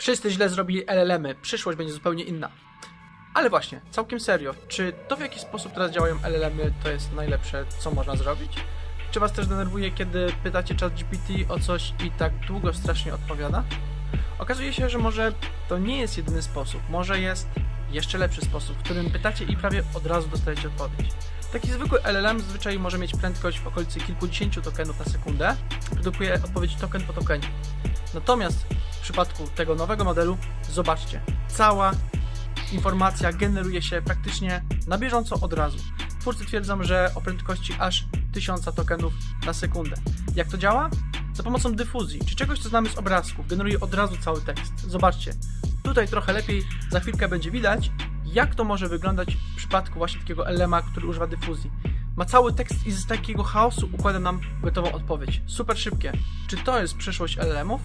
Wszyscy źle zrobili LLM-y, przyszłość będzie zupełnie inna. Ale właśnie, całkiem serio, czy to w jaki sposób teraz działają LLM-y to jest najlepsze, co można zrobić? Czy was też denerwuje, kiedy pytacie ChatGPT o coś i tak długo strasznie odpowiada? Okazuje się, że może to nie jest jedyny sposób, może jest jeszcze lepszy sposób, w którym pytacie i prawie od razu dostajecie odpowiedź. Taki zwykły LLM zazwyczaj może mieć prędkość w okolicy kilkudziesięciu tokenów na sekundę, produkuje odpowiedź token po tokenie. Natomiast przypadku tego nowego modelu, zobaczcie, cała informacja generuje się praktycznie na bieżąco od razu. Twórcy twierdzą, że o prędkości aż 1000 tokenów na sekundę. Jak to działa? Za pomocą dyfuzji, czy czegoś, co znamy z obrazków, generuje od razu cały tekst. Zobaczcie, tutaj trochę lepiej, za chwilkę będzie widać, jak to może wyglądać w przypadku właśnie takiego LMA, który używa dyfuzji. Ma cały tekst i z takiego chaosu układa nam gotową odpowiedź. Super szybkie. Czy to jest przyszłość LLM-ów?